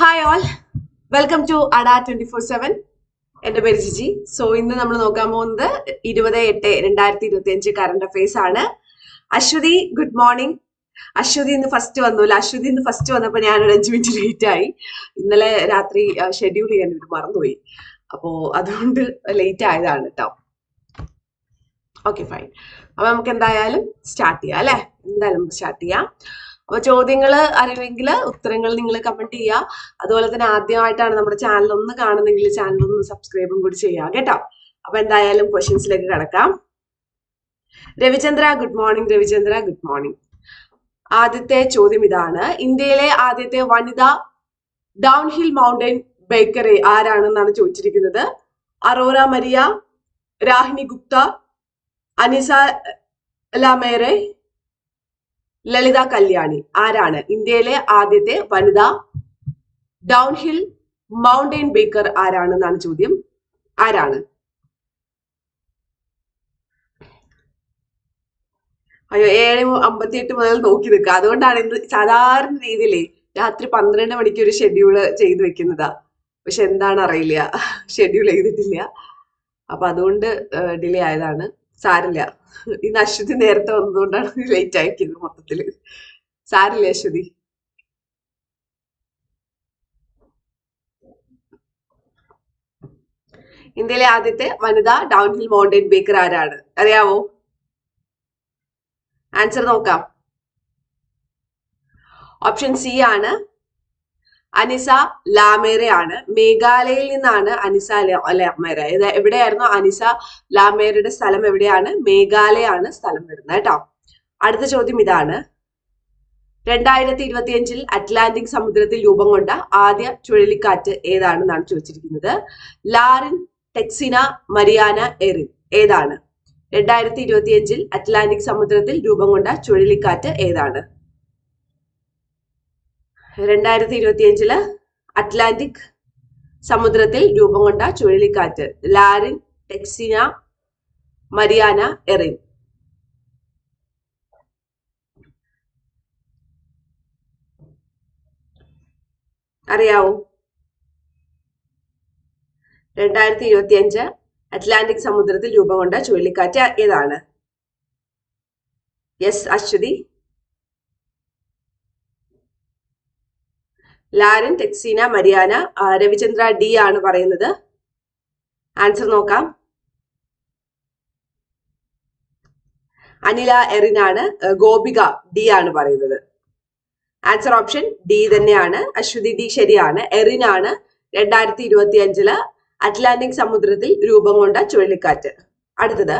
Hi all welcome to Ada twenty four seven എന്റെ പേര് Jiji. So ഇന്ന് നമ്മൾ നോക്കാൻ പോകുന്നത് ഇരുപത് എട്ട് രണ്ടായിരത്തി ഇരുപത്തി അഞ്ച് കറണ്ട് അഫയേഴ്സ് ആണ്. അശ്വതി ഗുഡ് മോർണിംഗ് അശ്വതി ഇന്ന് ഫസ്റ്റ് വന്നില്ല? അശ്വതി ഇന്ന് ഫസ്റ്റ് വന്നപ്പോൾ ഒരു അഞ്ച് മിനിറ്റ് ലേറ്റ് ആയി. ഇന്നലെ രാത്രി ഷെഡ്യൂൾ ചെയ്യാൻ ഒരു മറന്നുപോയി. അപ്പോ അതുകൊണ്ട് ലേറ്റ് ആയതാണ് കേട്ടോ ഓക്കെ ഫൈൻ അപ്പൊ നമുക്ക് എന്തായാലും സ്റ്റാർട്ട് ചെയ്യാം അല്ലെ? എന്തായാലും സ്റ്റാർട്ട് ചെയ്യാം. അപ്പൊ ചോദ്യങ്ങൾ അറിയുമെങ്കിൽ ഉത്തരങ്ങൾ നിങ്ങൾ കമന്റ് ചെയ്യുക അതുപോലെ തന്നെ ആദ്യമായിട്ടാണ് നമ്മുടെ ചാനൽ ഒന്ന് കാണുന്നെങ്കിൽ ചാനൽ ഒന്ന് സബ്സ്ക്രൈബും കൂടി ചെയ്യുക കേട്ടോ. അപ്പൊ എന്തായാലും ക്വസ്റ്റ്യൻസിലേക്ക് കിടക്കാം. Ravichandra good morning Ravichandra good morning ആദ്യത്തെ ചോദ്യം ഇതാണ്. ഇന്ത്യയിലെ ആദ്യത്തെ വനിതാ ഡൗൺ ഹിൽ മൗണ്ടൻ ബേക്കറി ആരാണെന്നാണ് ചോദിച്ചിരിക്കുന്നത്? അറോറ മരിയ രാഹിണി ഗുപ്ത അനിസ ലാമേറെ ലളിത കല്യാണി. ആരാണ്? ഇന്ത്യയിലെ ആദ്യത്തെ വനിതാ ഡൗൺഹിൽ മൗണ്ടൻ ബേക്കർ ആരാണെന്നാണ് ചോദ്യം. ആരാണ്? അയ്യോ ഏഴ് അമ്പത്തി എട്ട് മുതൽ നോക്കി നിൽക്കുക. അതുകൊണ്ടാണ് ഇന്ന് സാധാരണ രീതിയിലേ രാത്രി പന്ത്രണ്ട് മണിക്ക് ഒരു ഷെഡ്യൂൾ ചെയ്തു വെക്കുന്നതാ. പക്ഷെ എന്താണ് അറിയില്ല ഷെഡ്യൂൾ ചെയ്തിട്ടില്ല. അപ്പൊ അതുകൊണ്ട് ഡിലേ ആയതാണ്. സാരില്ല. ഇന്ന് അശ്വതി നേരത്തെ വന്നതുകൊണ്ടാണ് ലേറ്റ് ആയിരിക്കുന്നത് മൊത്തത്തിൽ. സാരില്ല അശ്വതി ഇന്ത്യയിലെ ആദ്യത്തെ വനിതാ ഡൗൺ ഹിൽ മൗണ്ടൻ ബേക്കർ ആരാണ്? അറിയാവോ? ആൻസർ നോക്കാം. ഓപ്ഷൻ സി ആണ് അനിസ ലാമേരയാണ് മേഘാലയയിൽ നിന്നാണ് അനിസ ലാമേര ഇത് എവിടെയായിരുന്നു? അനിസ ലാമേരയുടെ സ്ഥലം എവിടെയാണ്? മേഘാലയാണ് സ്ഥലം വരുന്നത് കേട്ടോ. അടുത്ത ചോദ്യം ഇതാണ്. രണ്ടായിരത്തി ഇരുപത്തിയഞ്ചിൽ അറ്റ്ലാന്റിക് സമുദ്രത്തിൽ രൂപം കൊണ്ട ആദ്യ ചുഴലിക്കാറ്റ് ഏതാണെന്നാണ് ചോദിച്ചിരിക്കുന്നത്? ലാറിൻ ടെക്സിന മരിയാന എറിൻ ഏതാണ്? രണ്ടായിരത്തി ഇരുപത്തിയഞ്ചിൽ അറ്റ്ലാന്റിക് സമുദ്രത്തിൽ രൂപം കൊണ്ട ചുഴലിക്കാറ്റ് ഏതാണ്? രണ്ടായിരത്തി ഇരുപത്തിയഞ്ചിൽ അറ്റ്ലാന്റിക് സമുദ്രത്തിൽ രൂപം കൊണ്ട ചുഴലിക്കാറ്റ്. ലാരിൻ ടെക്സിന മരിയാന എറിൻ. അറിയാവൂ? രണ്ടായിരത്തി ഇരുപത്തി അഞ്ച് അറ്റ്ലാന്റിക് സമുദ്രത്തിൽ രൂപം കൊണ്ട ചുഴലിക്കാറ്റ് ഏതാണ്? യെസ് അശ്വതി ലാരൻ ടെക്സീന മരിയാന രവിചന്ദ്ര ഡി ആണ് പറയുന്നത്. ആൻസർ നോക്കാം. അനില ആണ് ഗോപിക ഡി ആണ് പറയുന്നത്. ആൻസർ ഓപ്ഷൻ ഡി തന്നെയാണ്. അശ്വതി ഡി ശരിയാണ്. എറിനാണ് രണ്ടായിരത്തി ഇരുപത്തി അഞ്ചിൽ അറ്റ്ലാന്റിക് സമുദ്രത്തിൽ രൂപം കൊണ്ട ചുഴലിക്കാറ്റ്. അടുത്തത്.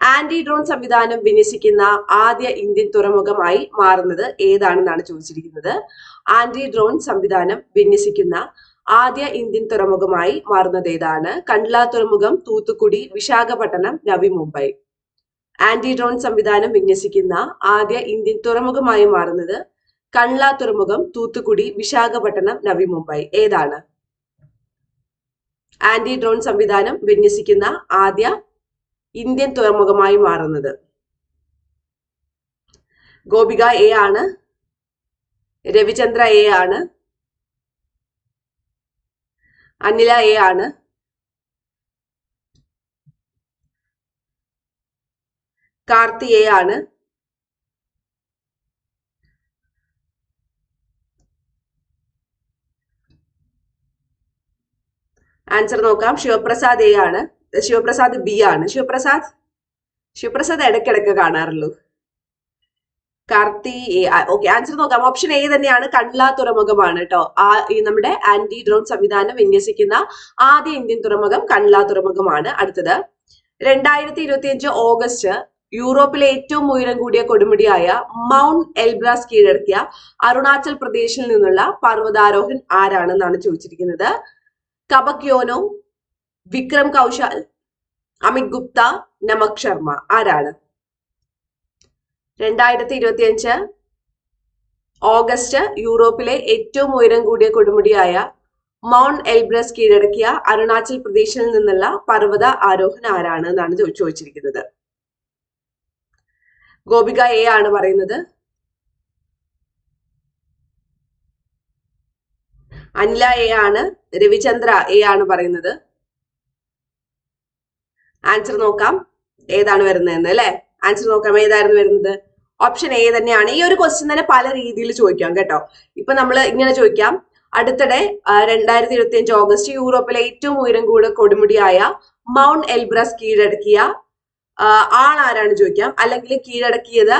ആന്റി ഡ്രോൺ സംവിധാനം വിന്യസിക്കുന്ന ആദ്യ ഇന്ത്യൻ തുറമുഖമായി മാറുന്നത് ഏതാണെന്നാണ് ചോദിച്ചിരിക്കുന്നത്. ആന്റി ഡ്രോൺ സംവിധാനം വിന്യസിക്കുന്ന ആദ്യ ഇന്ത്യൻ തുറമുഖമായി മാറുന്നത് ഏതാണ് കണ്ട്ല തുറമുഖം തൂത്തുക്കുടി വിശാഖപട്ടണം നവി മുംബൈ. ആന്റി ഡ്രോൺ സംവിധാനം വിന്യസിക്കുന്ന ആദ്യ ഇന്ത്യൻ തുറമുഖമായി മാറുന്നത് കണ്ട്ല തുറമുഖം തൂത്തുക്കുടി വിശാഖപട്ടണം നവി മുംബൈ. ഏതാണ്? ആന്റി ഡ്രോൺ സംവിധാനം വിന്യസിക്കുന്ന ആദ്യ ഇന്ത്യൻ തുറമുഖമായി മാറുന്നത്. ഗോപിക എ ആണ്. രവിചന്ദ്ര എ ആണ്. അനില എ ആണ്. കാർത്തി എ ആണ്. ആൻസർ നോക്കാം. ശിവപ്രസാദ് എ ആണ്. ശിവപ്രസാദ് ബി ആണ്. ശിവപ്രസാദ്? ശിവപ്രസാദ് ഇടയ്ക്കിടയ്ക്ക് കാണാറുള്ളൂ. കാർത്തി ഓക്കെ ആൻസർ നോക്കാം. ഓപ്ഷൻ എ തന്നെയാണ് കണ്ട്ല തുറമുഖമാണ് കേട്ടോ. ആ ഈ നമ്മുടെ ആന്റി ഡ്രോൺ സംവിധാനം വിന്യസിക്കുന്ന ആദ്യ ഇന്ത്യൻ തുറമുഖം കണ്ട്ല തുറമുഖമാണ്. അടുത്തത് രണ്ടായിരത്തി ഇരുപത്തി അഞ്ച് ഓഗസ്റ്റ് യൂറോപ്പിലെ ഏറ്റവും ഉയരം കൂടിയ കൊടുമുടിയായ മൗണ്ട് എൽബ്രാസ് കീഴടക്കിയ അരുണാചൽ പ്രദേശിൽ നിന്നുള്ള പർവതാരോഹൻ ആരാണെന്നാണ് ചോദിച്ചിരിക്കുന്നത്? കബക്യോനോ വിക്രം കൗശാൽ അമിത് ഗുപ്ത നമക് ശർമ്മ. ആരാണ്? രണ്ടായിരത്തി ഇരുപത്തി അഞ്ച് ഓഗസ്റ്റ് യൂറോപ്പിലെ ഏറ്റവും ഉയരം കൂടിയ കൊടുമുടിയായ മൗണ്ട് എൽബ്രസ് കീഴടക്കിയ അരുണാചൽ പ്രദേശിൽ നിന്നുള്ള പർവത ആരോഹൻ ആരാണ് എന്നാണ് ചോദിച്ചിരിക്കുന്നത്. ഗോപിക എ ആണ് പറയുന്നത്. അനില എ ആണ്. രവിചന്ദ്ര എ ആണ് പറയുന്നത്. ആൻസർ നോക്കാം. ഏതാണ് വരുന്നതെന്ന് അല്ലെ? ആൻസർ നോക്കാം ഏതായിരുന്നു വരുന്നത്? ഓപ്ഷൻ എ തന്നെയാണ്. ഈ ഒരു ക്വസ്റ്റ്യൻ തന്നെ പല രീതിയിൽ ചോദിക്കാം കേട്ടോ. ഇപ്പൊ നമ്മൾ ഇങ്ങനെ ചോദിക്കാം. അടുത്തിടെ രണ്ടായിരത്തി ഇരുപത്തി അഞ്ച് ഓഗസ്റ്റ് യൂറോപ്പിലെ ഏറ്റവും ഉയരം കൂടെ കൊടുമുടിയായ മൗണ്ട് എൽബ്രസ് കീഴടക്കിയ ആൾ ചോദിക്കാം. അല്ലെങ്കിൽ കീഴടക്കിയത്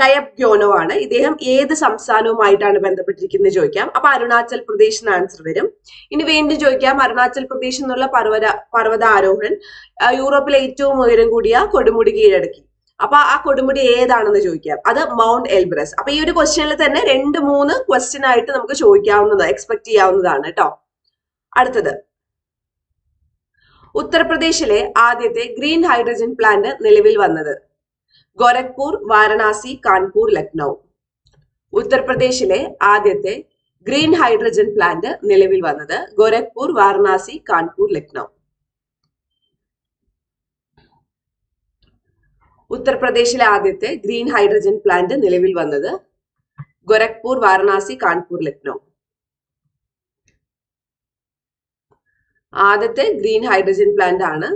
കയബ് ഗ്യോനോ ആണ്. ഇദ്ദേഹം ഏത് സംസ്ഥാനവുമായിട്ടാണ് ബന്ധപ്പെട്ടിരിക്കുന്നത് ചോദിക്കാം. അപ്പൊ അരുണാചൽ പ്രദേശ് എന്ന ആൻസർ വരും. ഇനി വീണ്ടും ചോദിക്കാം. അരുണാചൽ പ്രദേശ് എന്നുള്ള പർവത പർവതാരോഹൻ യൂറോപ്പിലെ ഏറ്റവും ഉയരം കൂടിയ കൊടുമുടി കീഴടക്കി. അപ്പൊ ആ കൊടുമുടി ഏതാണെന്ന് ചോദിക്കാം. അത് മൗണ്ട് എൽബ്രസ് അപ്പൊ ഈ ഒരു ക്വസ്റ്റ്യനിൽ തന്നെ രണ്ട് മൂന്ന് ക്വസ്റ്റ്യൻ ആയിട്ട് നമുക്ക് ചോദിക്കാവുന്നത് എക്സ്പെക്ട് ചെയ്യാവുന്നതാണ് കേട്ടോ. അടുത്തത്. ഉത്തർപ്രദേശിലെ ആദ്യത്തെ ഗ്രീൻ ഹൈഡ്രജൻ പ്ലാന്റ് നിലവിൽ വന്നത് ഗോരഖ്പൂർ വാരണാസി കാൺപൂർ ലക്നൗ. ഉത്തർപ്രദേശിലെ ആദ്യത്തെ ഗ്രീൻ ഹൈഡ്രജൻ പ്ലാന്റ് നിലവിൽ വന്നത് ഗോരഖ്പൂർ വാരണാസി കാൺപൂർ ലക്നൗ. ഉത്തർപ്രദേശിലെ ആദ്യത്തെ ഗ്രീൻ ഹൈഡ്രജൻ പ്ലാന്റ് നിലവിൽ വന്നത് ഗോരഖ്പൂർ വാരണാസി കാൺപൂർ ലക്നൗ. ആദ്യത്തെ ഗ്രീൻ ഹൈഡ്രജൻ പ്ലാന്റ് ആണ്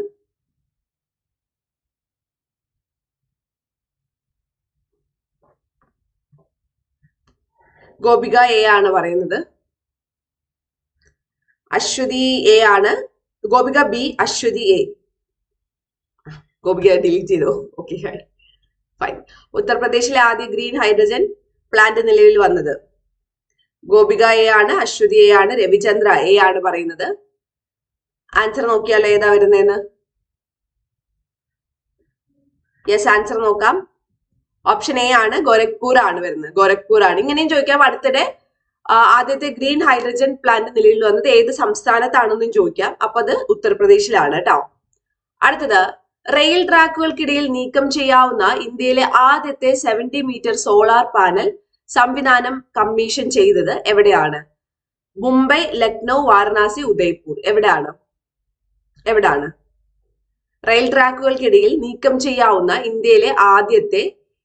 ഗോപിക എ ആണ് പറയുന്നത്. അശ്വതി എ ആണ്. Gopika B Aswathy A. Gopika delete ചെയ്തോ? ഓക്കെ ഫൈൻ ഉത്തർപ്രദേശിലെ ആദ്യ ഗ്രീൻ ഹൈഡ്രജൻ പ്ലാന്റ് നിലവിൽ വന്നത്. ഗോപിക എ ആണ് അശ്വതി എ ആണ് രവിചന്ദ്ര എ ആണ് പറയുന്നത്. ആൻസർ നോക്കിയാലോ ഏതാ വരുന്നതെന്ന് യെസ് ആൻസർ നോക്കാം. ഓപ്ഷൻ എ ആണ് ഗോരഖ്പൂർ ആണ് വരുന്നത്. ഗോരഖ്പൂർ ആണ്. ഇങ്ങനെയും ചോദിക്കാം. അടുത്തിടെ ആദ്യത്തെ ഗ്രീൻ ഹൈഡ്രജൻ പ്ലാന്റ് നിലവിൽ വന്നത് ഏത് സംസ്ഥാനത്താണെന്നും ചോദിക്കാം. അപ്പൊ അത് ഉത്തർപ്രദേശിലാണ് കേട്ടോ. അടുത്തത് റെയിൽ ട്രാക്കുകൾക്കിടയിൽ നീക്കം ചെയ്യാവുന്ന ഇന്ത്യയിലെ ആദ്യത്തെ സെവന്റി മീറ്റർ സോളാർ പാനൽ സംവിധാനം കമ്മീഷൻ ചെയ്തത് എവിടെയാണ്? മുംബൈ ലക്നൗ വാരണാസി ഉദയ്പൂർ. എവിടെയാണ്? എവിടാണ്? റെയിൽ ട്രാക്കുകൾക്കിടയിൽ നീക്കം ചെയ്യാവുന്ന ഇന്ത്യയിലെ ആദ്യത്തെ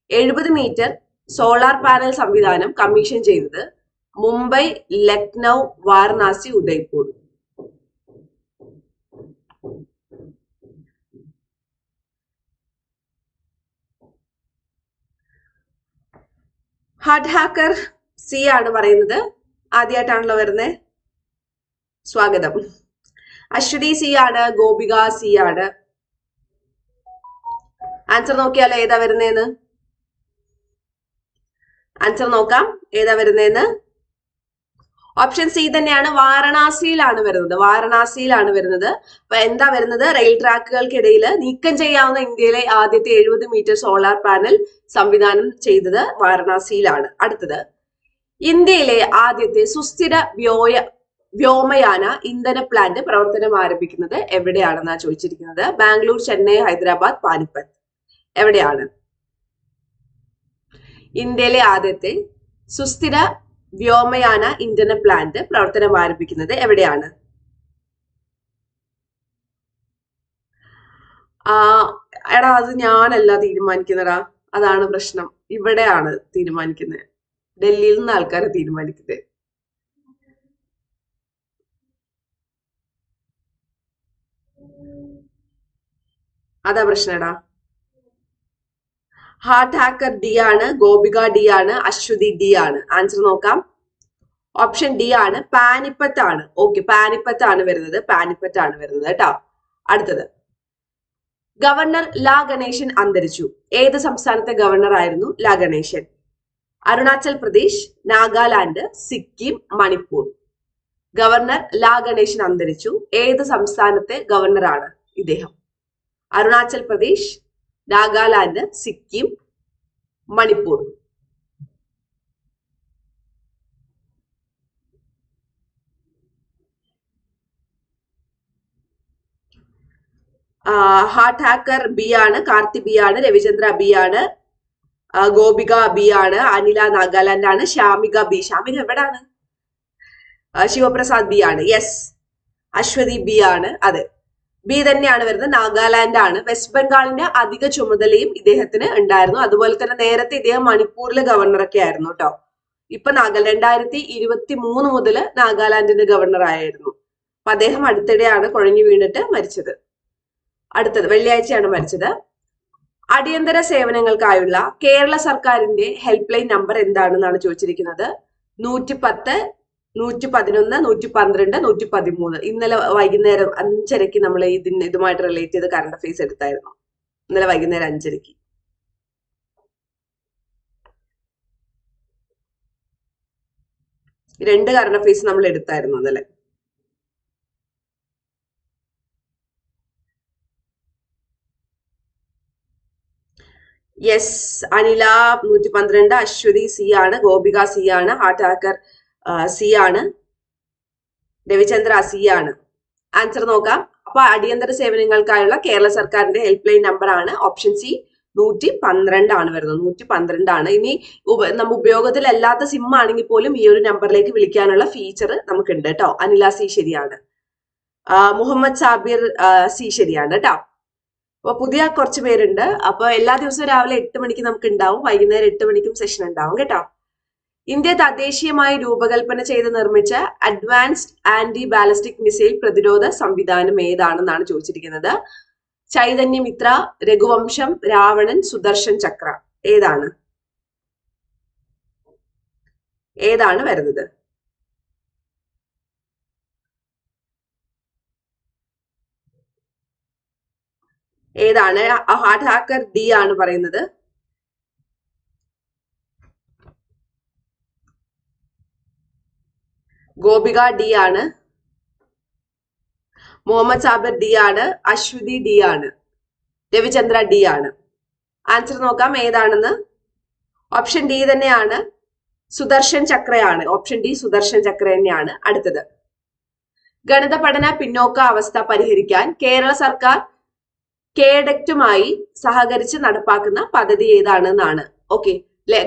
എഴുപത് മീറ്റർ സോളാർ പാനൽ സംവിധാനം കമ്മീഷൻ ചെയ്തത് Mumbai Lucknow Varanasi Udaipur. Heart hacker C ആണ് പറയുന്നത്. ആദ്യമായിട്ടാണല്ലോ വരുന്നത് സ്വാഗതം. അശ്വതി സി ആണ് ഗോപിക സി ആണ്. ആൻസർ നോക്കിയാലോ ഏതാ വരുന്നേന്ന്? ആൻസർ നോക്കാം. ഏതാ വരുന്നതെന്ന് ഓപ്ഷൻ സി തന്നെയാണ് വാരണാസിയിലാണ് വരുന്നത്. വാരണാസിയിലാണ് വരുന്നത്. അപ്പൊ എന്താ വരുന്നത്? റെയിൽ ട്രാക്കുകൾക്കിടയിൽ നീക്കം ചെയ്യാവുന്ന ഇന്ത്യയിലെ ആദ്യത്തെ എഴുപത് മീറ്റർ സോളാർ പാനൽ സംവിധാനം ചെയ്തത് വാരണാസിയിലാണ്. അടുത്തത് ഇന്ത്യയിലെ ആദ്യത്തെ സുസ്ഥിര വ്യോയ വ്യോമയാന ഇന്ധന പ്ലാന്റ് പ്രവർത്തനം ആരംഭിക്കുന്നത് എവിടെയാണെന്നാണ് ചോദിച്ചിരിക്കുന്നത്? ബാംഗ്ലൂർ ചെന്നൈ ഹൈദരാബാദ് പാനിപ്പത്ത്. എവിടെയാണ്? ഇന്ത്യയിലെ ആദ്യത്തെ സുസ്ഥിര വ്യോമയാന ഇന്ധന പ്ലാന്റ് പ്രവർത്തനം ആരംഭിക്കുന്നത് എവിടെയാണ്? ആ എടാ അത് ഞാനല്ല തീരുമാനിക്കുന്നടാ. അതാണ് പ്രശ്നം. ഇവിടെയാണ് തീരുമാനിക്കുന്നത്. ഡൽഹിയിൽ നിന്ന് ആൾക്കാരെ തീരുമാനിക്കുന്നത്. അതാ പ്രശ്നടാ ഹാർട്ട് ഹാക്കർ ഡി ആണ് ഗോപിക ഡി ആണ് അശ്വതി ഡി ആണ്. ആൻസർ നോക്കാം. ഓപ്ഷൻ ഡി ആണ് പാനിപ്പത്ത് ആണ്. ഓക്കെ പാനിപ്പത്ത് ആണ് വരുന്നത് പാനിപ്പത്ത് ആണ് വരുന്നത് കേട്ടോ. അടുത്തത്. ഗവർണർ ലാ ഗണേശൻ അന്തരിച്ചു. ഏത് സംസ്ഥാനത്തെ ഗവർണർ ആയിരുന്നു? ലാ ഗണേശൻ. അരുണാചൽ പ്രദേശ് നാഗാലാൻഡ് സിക്കിം മണിപ്പൂർ. ഗവർണർ ലാ ഗണേശൻ അന്തരിച്ചു. ഏത് സംസ്ഥാനത്തെ ഗവർണറാണ് ഇദ്ദേഹം? Arunachal Pradesh Nagaland Sikkim Manipur. Heart hacker B ആണ് കാർത്തി ബി ആണ് രവിചന്ദ്ര ബി ആണ് ഗോപിക ബി ആണ് അനില നാഗാലാൻഡ് ആണ് ശ്യാമിക ബി. ശ്യാമിക എവിടാണ്? ശിവപ്രസാദ് ബി ആണ്. യെസ് അശ്വതി ബി ആണ്. അതെ. ബി തന്നെയാണ് വരുന്നത്. നാഗാലാൻഡ് ആണ് വെസ്റ്റ് ബംഗാളിന്റെ അധിക ചുമതലയും ഇദ്ദേഹത്തിന് ഉണ്ടായിരുന്നു. അതുപോലെ തന്നെ നേരത്തെ ഇദ്ദേഹം മണിപ്പൂരിലെ ഗവർണറൊക്കെ ആയിരുന്നു കേട്ടോ ഇപ്പൊ നാഗാലാൻഡ് രണ്ടായിരത്തി ഇരുപത്തി മൂന്ന് മുതൽ നാഗാലാൻഡിന്റെ ഗവർണർ ആയിരുന്നു. അപ്പൊ അദ്ദേഹം അടുത്തിടെയാണ് കുഴഞ്ഞു വീണിട്ട് മരിച്ചത്. അടുത്തത് വെള്ളിയാഴ്ചയാണ് മരിച്ചത്. അടിയന്തര സേവനങ്ങൾക്കായുള്ള കേരള സർക്കാരിന്റെ ഹെൽപ്പ് ലൈൻ നമ്പർ എന്താണെന്നാണ് ചോദിച്ചിരിക്കുന്നത്. നൂറ്റി പത്ത് നൂറ്റി പതിനൊന്ന് നൂറ്റി പന്ത്രണ്ട് നൂറ്റി പതിമൂന്ന് ഇന്നലെ വൈകുന്നേരം അഞ്ചരയ്ക്ക് നമ്മൾ ഇതിന് ഇതുമായിട്ട് റിലേറ്റ് ചെയ്ത് കറണ്ട് അഫയേഴ്സ് എടുത്തായിരുന്നു. ഇന്നലെ വൈകുന്നേരം അഞ്ചരയ്ക്ക്. രണ്ട് കറണ്ട് അഫയേഴ്സ് നമ്മൾ എടുത്തായിരുന്നു ഇന്നലെ. യെസ് അനില നൂറ്റി പന്ത്രണ്ട് അശ്വതി സി ആണ് ഗോപിക സി ആണ് ഹാർട്ട് ഹാക്കർ സി ആണ്. രവിചന്ദ്ര സി ആണ്. ആൻസർ നോക്കാം. അപ്പൊ അടിയന്തര സേവനങ്ങൾക്കായുള്ള കേരള സർക്കാരിന്റെ ഹെൽപ്പ് ലൈൻ നമ്പർ ആണ്. ഓപ്ഷൻ സി നൂറ്റി പന്ത്രണ്ടാണ് വരുന്നത്. നൂറ്റി പന്ത്രണ്ടാണ് ഇനി നമ്മ ഉപയോഗത്തിലല്ലാത്ത സിം ആണെങ്കിൽ പോലും ഈ ഒരു നമ്പറിലേക്ക് വിളിക്കാനുള്ള ഫീച്ചർ നമുക്കുണ്ട് കേട്ടോ അനില സി ശരിയാണ്. മുഹമ്മദ് സാബിർ സി ശരിയാണ് കേട്ടോ അപ്പൊ പുതിയ കുറച്ച് പേരുണ്ട്. അപ്പൊ എല്ലാ ദിവസവും രാവിലെ എട്ട് മണിക്ക് നമുക്ക് ഉണ്ടാവും വൈകുന്നേരം എട്ട് മണിക്കും സെഷൻ ഉണ്ടാവും കേട്ടോ. ഇന്ത്യ തദ്ദേശീയമായി രൂപകൽപ്പന ചെയ്ത് നിർമ്മിച്ച അഡ്വാൻസ്ഡ് ആന്റി ബാലിസ്റ്റിക് മിസൈൽ പ്രതിരോധ സംവിധാനം ഏതാണെന്നാണ് ചോദിച്ചിരിക്കുന്നത് ചൈതന്യമിത്ര രഘുവംശം രാവണൻ സുദർശൻ ചക്ര ഏതാണ് ഏതാണ് വരുന്നത് ഏതാണ് ഹാർട്ട് ഹാക്കർ ഡി ആണ് പറയുന്നത് ഗോപിക ഡി ആണ്. മുഹമ്മദ് സാബിർ ഡി ആണ്. അശ്വതി ഡി ആണ്. രവിചന്ദ്ര ഡി ആണ്. ആൻസർ നോക്കാം ഏതാണെന്ന്. ഓപ്ഷൻ ഡി തന്നെയാണ്. സുദർശൻ ചക്രയാണ്. ഓപ്ഷൻ ഡി സുദർശൻ ചക്ര തന്നെയാണ് അടുത്തത്. ഗണിത പഠന പിന്നോക്ക അവസ്ഥ പരിഹരിക്കാൻ കേരള സർക്കാർ കേഡക്റ്റുമായി സഹകരിച്ച് നടപ്പാക്കുന്ന പദ്ധതി ഏതാണെന്നാണ്. ഓക്കെ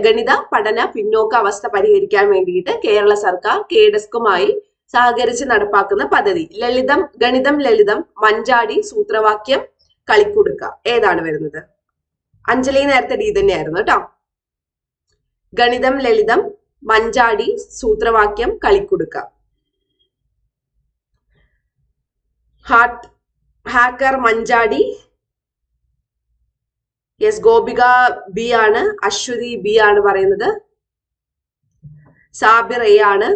ഗണിത പഠന പിന്നോക്ക അവസ്ഥ പരിഹരിക്കാൻ വേണ്ടിയിട്ട് കേരള സർക്കാർ കേഡസ്കുമായി സഹകരിച്ച് നടപ്പാക്കുന്ന പദ്ധതി. ലളിതം ഗണിതം ലളിതം മഞ്ചാടി സൂത്രവാക്യം കളിക്കുടുക്ക. ഏതാണ് വരുന്നത്? അഞ്ജലി നേരത്തെ ഡി തന്നെയായിരുന്നു കേട്ടോ. ഗണിതം ലളിതം മഞ്ചാടി സൂത്രവാക്യം Kalikkudukka. Heart hacker Manjadi yes Gopika B ആണ്. അശ്വതി ബി ആണ് പറയുന്നത്. സാബിർ എ ആണ്.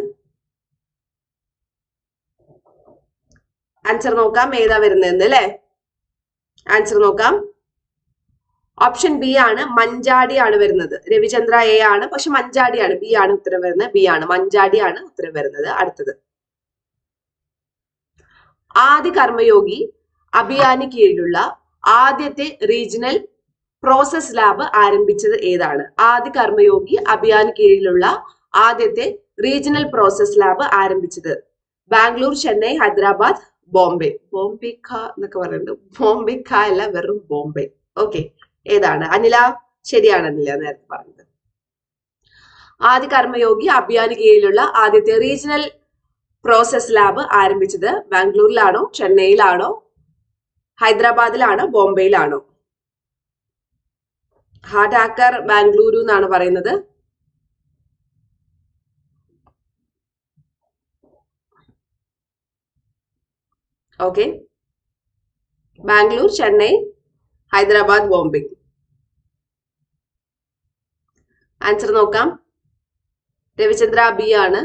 ആൻസർ നോക്കാം ഏതാ വരുന്നതെന്ന് അല്ലെ ആൻസർ നോക്കാം. ഓപ്ഷൻ ബി ആണ് മഞ്ചാടി ആണ് വരുന്നത്. രവിചന്ദ്ര എ ആണ് പക്ഷെ മഞ്ചാടിയാണ് ബി ആണ് ഉത്തരം വരുന്നത്. ബി ആണ്. മഞ്ചാടി ആണ് ഉത്തരം വരുന്നത്. അടുത്തത്. ആദ്യ കർമ്മയോഗി അഭിയാന് കീഴിലുള്ള ആദ്യത്തെ റീജിയണൽ പ്രോസസ് ലാബ് ആരംഭിച്ചത് ഏതാണ്? ആദ്യ കർമ്മയോഗി അഭിയാൻ കീഴിലുള്ള ആദ്യത്തെ റീജിയണൽ പ്രോസസ് ലാബ് ആരംഭിച്ചത്. ബാംഗ്ലൂർ ചെന്നൈ ഹൈദരാബാദ് ബോംബെ. ബോംബെ ഖ എന്നൊക്കെ പറയുന്നുണ്ട് ബോംബെ ഖ അല്ല വെറും ബോംബെ. ഓക്കെ. ഏതാണ്? അനില ശരിയാണ് അനില നേരത്തെ പറഞ്ഞത്. ആദ്യ കർമ്മയോഗി അഭിയാന് കീഴിലുള്ള ആദ്യത്തെ റീജിയണൽ പ്രോസസ് ലാബ് ആരംഭിച്ചത് ബാംഗ്ലൂരിലാണോ ചെന്നൈയിലാണോ ഹൈദരാബാദിലാണോ ബോംബെയിലാണോ? ഹാർട്ട് ആക്കർ ബാംഗ്ലൂരു എന്നാണ് പറയുന്നത്. ഓക്കെ. ബാംഗ്ലൂർ ചെന്നൈ ഹൈദരാബാദ് ബോംബെ. ആൻസർ നോക്കാം. രവിചന്ദ്ര ബി ആണ്.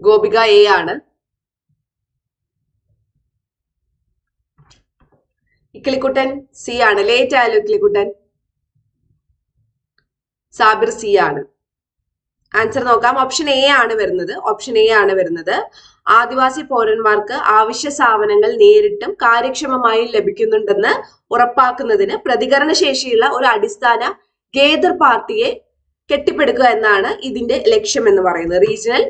ഗോപിക എ ആണ്. ഇക്കിളിക്കുട്ടൻ സി ആണ്. ലേറ്റ് ആയാലോ കിളിക്കുട്ടൻ. സാബിർ സി ആണ്. ആൻസർ നോക്കാം. ഓപ്ഷൻ എ ആണ് വരുന്നത്. ഓപ്ഷൻ എ ആണ് വരുന്നത്. ആദിവാസി പൗരന്മാർക്ക് ആവശ്യ സാധനങ്ങൾ നേരിട്ടും കാര്യക്ഷമമായും ലഭിക്കുന്നുണ്ടെന്ന് ഉറപ്പാക്കുന്നതിന് പ്രതികരണ ശേഷിയുള്ള ഒരു അടിസ്ഥാന ഗേദർ പാർട്ടിയെ കെട്ടിപ്പടുക്കുക എന്നാണ് ഇതിന്റെ ലക്ഷ്യം എന്ന് പറയുന്നത്. റീജിയണൽ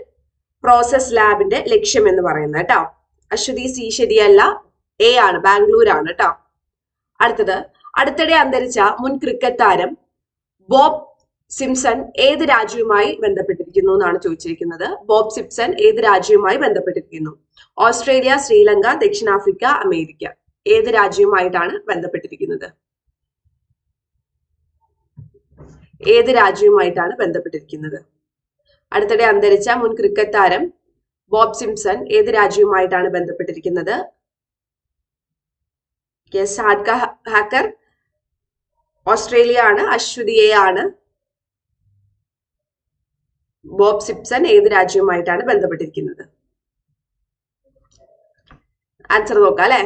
പ്രോസസ് ലാബിന്റെ ലക്ഷ്യം എന്ന് പറയുന്നത് കേട്ടോ. അശ്വതി സി ശരിയല്ല. എ ആണ്. ബാംഗ്ലൂർ ആണ് കേട്ടോ. അടുത്തത്. അടുത്തിടെ അന്തരിച്ച മുൻ ക്രിക്കറ്റ് താരം ബോബ് സിംസൺ ഏത് രാജ്യവുമായി ബന്ധപ്പെട്ടിരിക്കുന്നു എന്നാണ് ചോദിച്ചിരിക്കുന്നത്. ബോബ് സിംസൺ ഏത് രാജ്യവുമായി ബന്ധപ്പെട്ടിരിക്കുന്നു? ഓസ്ട്രേലിയ ശ്രീലങ്ക ദക്ഷിണാഫ്രിക്ക അമേരിക്ക. ഏത് രാജ്യവുമായിട്ടാണ് ബന്ധപ്പെട്ടിരിക്കുന്നത്? ഏത് രാജ്യവുമായിട്ടാണ് ബന്ധപ്പെട്ടിരിക്കുന്നത്? അടുത്തിടെ അന്തരിച്ച മുൻ ക്രിക്കറ്റ് താരം ബോബ് സിംസൺ ഏത് രാജ്യവുമായിട്ടാണ് ബന്ധപ്പെട്ടിരിക്കുന്നത്? യെസ് ഹാഡ്ക ഹാക്കർ ഓസ്ട്രേലിയ ആണ് അശ്വതിയെ ആണ് ബോബ് സിപ്സൺ ഏത് രാജ്യവുമായിട്ടാണ് ബന്ധപ്പെട്ടിരിക്കുന്നത്? ആൻസർ നോക്കാം അല്ലെ?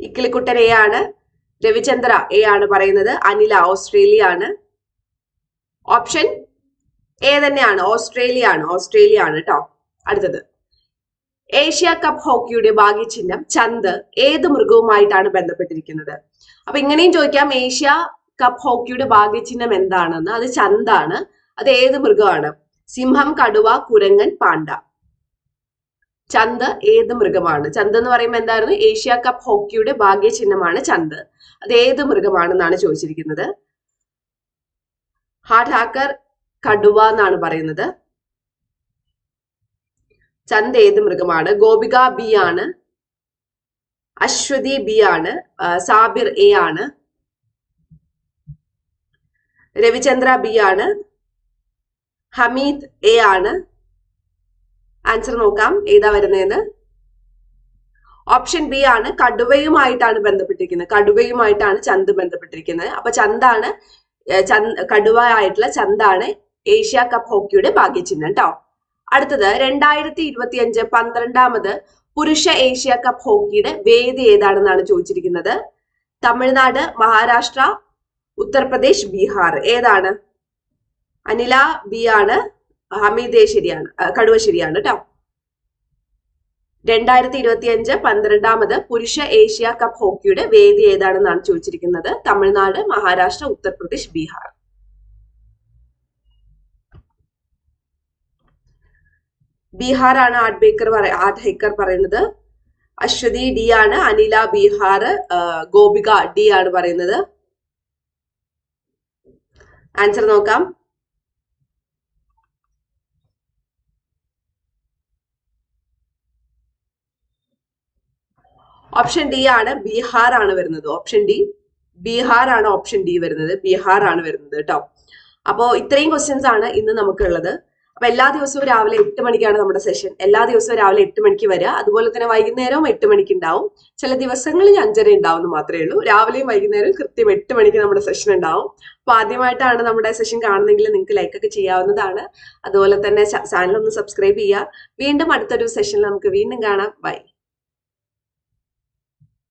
ഇക്കിളിക്കുട്ടൻ എ ആണ് രവിചന്ദ്ര എ ആണ് പറയുന്നത് അനില ഓസ്ട്രേലിയ ആണ് ഓപ്ഷൻ എ തന്നെയാണ് ഓസ്ട്രേലിയ ആണ് ഓസ്ട്രേലിയ ആണ് കേട്ടോ അടുത്തത്. ഏഷ്യ കപ്പ് ഹോക്കിയുടെ ഭാഗ്യചിഹ്നം ചന്ത് ഏത് മൃഗവുമായിട്ടാണ് ബന്ധപ്പെട്ടിരിക്കുന്നത്? അപ്പൊ ഇങ്ങനെയും ചോദിക്കാം ഏഷ്യ കപ്പ് ഹോക്കിയുടെ ഭാഗ്യചിഹ്നം എന്താണെന്ന്? അത് ചന്താണ് അത് ഏത് മൃഗമാണ്? സിംഹം കടുവ കുരങ്ങൻ പാണ്ട. ചന്ത് ഏത് മൃഗമാണ്? ചന്ത് എന്ന് പറയുമ്പോൾ എന്തായിരുന്നു? ഏഷ്യ കപ്പ് ഹോക്കിയുടെ ഭാഗ്യചിഹ്നമാണ് ചന്ത്. അത് ഏത് മൃഗമാണെന്നാണ് ചോദിച്ചിരിക്കുന്നത്. ഹാർഡ് ഹാക്കർ കടുവ എന്നാണ് പറയുന്നത്. ചന്ത് ഏത് മൃഗമാണ്. ഗോപിക ബി ആണ്. അശ്വതി ബി ആണ്. സാബിർ എ ആണ്. രവിചന്ദ്ര ബി ആണ്. ഹമീദ് എ ആണ്. ആൻസർ നോക്കാം. ഏതാ വരുന്നതെന്ന് ഓപ്ഷൻ ബി ആണ്. കടുവയുമായിട്ടാണ് ബന്ധപ്പെട്ടിരിക്കുന്നത്. കടുവയുമായിട്ടാണ് ചന്ത് ബന്ധപ്പെട്ടിരിക്കുന്നത്. അപ്പൊ ചന്താണ് ചന്ത് കടുവ ആയിട്ടുള്ള ചന്താണ് ഏഷ്യ കപ്പ് ഹോക്കിയുടെ ഭാഗ്യചിഹ്നം കേട്ടോ അടുത്തത് രണ്ടായിരത്തി ഇരുപത്തി അഞ്ച് പന്ത്രണ്ടാമത് പുരുഷ ഏഷ്യ കപ്പ് ഹോക്കിയുടെ വേദി ഏതാണെന്നാണ് ചോദിച്ചിരിക്കുന്നത്? തമിഴ്നാട് മഹാരാഷ്ട്ര ഉത്തർപ്രദേശ് ബീഹാർ. ഏതാണ്? അനില ബി ആണ്. ഹമീദേ ശരിയാണ്. കടുവ ശരിയാണ് കേട്ടോ രണ്ടായിരത്തി ഇരുപത്തി അഞ്ച് പന്ത്രണ്ടാമത് പുരുഷ ഏഷ്യ കപ്പ് ഹോക്കിയുടെ വേദി ഏതാണെന്നാണ് ചോദിച്ചിരിക്കുന്നത്? തമിഴ്നാട് മഹാരാഷ്ട്ര ഉത്തർപ്രദേശ് ബീഹാർ. ബീഹാർ ആണ് ആർട്ട് ബേക്കർ ആർട്ട് ഹൈക്കർ പറയുന്നത്. അശ്വതി ഡി ആണ് അനില ബീഹാർ ഗോപിക ഡി ആണ് പറയുന്നത്. ആൻസർ നോക്കാം. ഓപ്ഷൻ ഡി ആണ് ബീഹാർ ആണ് വരുന്നത്. ഓപ്ഷൻ ഡി ബീഹാർ ആണ് ഓപ്ഷൻ ഡി വരുന്നത്. ബീഹാർ ആണ് വരുന്നത് കേട്ടോ അപ്പോ ഇത്രയും ക്വസ്റ്റ്യൻസ് ആണ് ഇന്ന് നമുക്കുള്ളത്. അപ്പൊ എല്ലാ ദിവസവും രാവിലെ എട്ട് മണിക്കാണ് നമ്മുടെ സെഷൻ എല്ലാ ദിവസവും രാവിലെ എട്ട് മണിക്ക് വരിക. അതുപോലെ തന്നെ വൈകുന്നേരവും എട്ട് മണിക്ക് ഉണ്ടാവും. ചില ദിവസങ്ങളിൽ അഞ്ചര ഉണ്ടാവും എന്ന് മാത്രമേ ഉള്ളൂ. രാവിലെയും വൈകുന്നേരവും കൃത്യം എട്ട് മണിക്ക് നമ്മുടെ സെഷൻ ഉണ്ടാവും. അപ്പൊ ആദ്യമായിട്ടാണ് നമ്മുടെ സെഷൻ കാണുന്നെങ്കിൽ നിങ്ങൾക്ക് ലൈക്ക് ഒക്കെ ചെയ്യാവുന്നതാണ്. അതുപോലെ തന്നെ ചാനൽ ഒന്ന് സബ്സ്ക്രൈബ് ചെയ്യുക. വീണ്ടും അടുത്തൊരു സെഷനിൽ നമുക്ക് വീണ്ടും കാണാം. ബൈ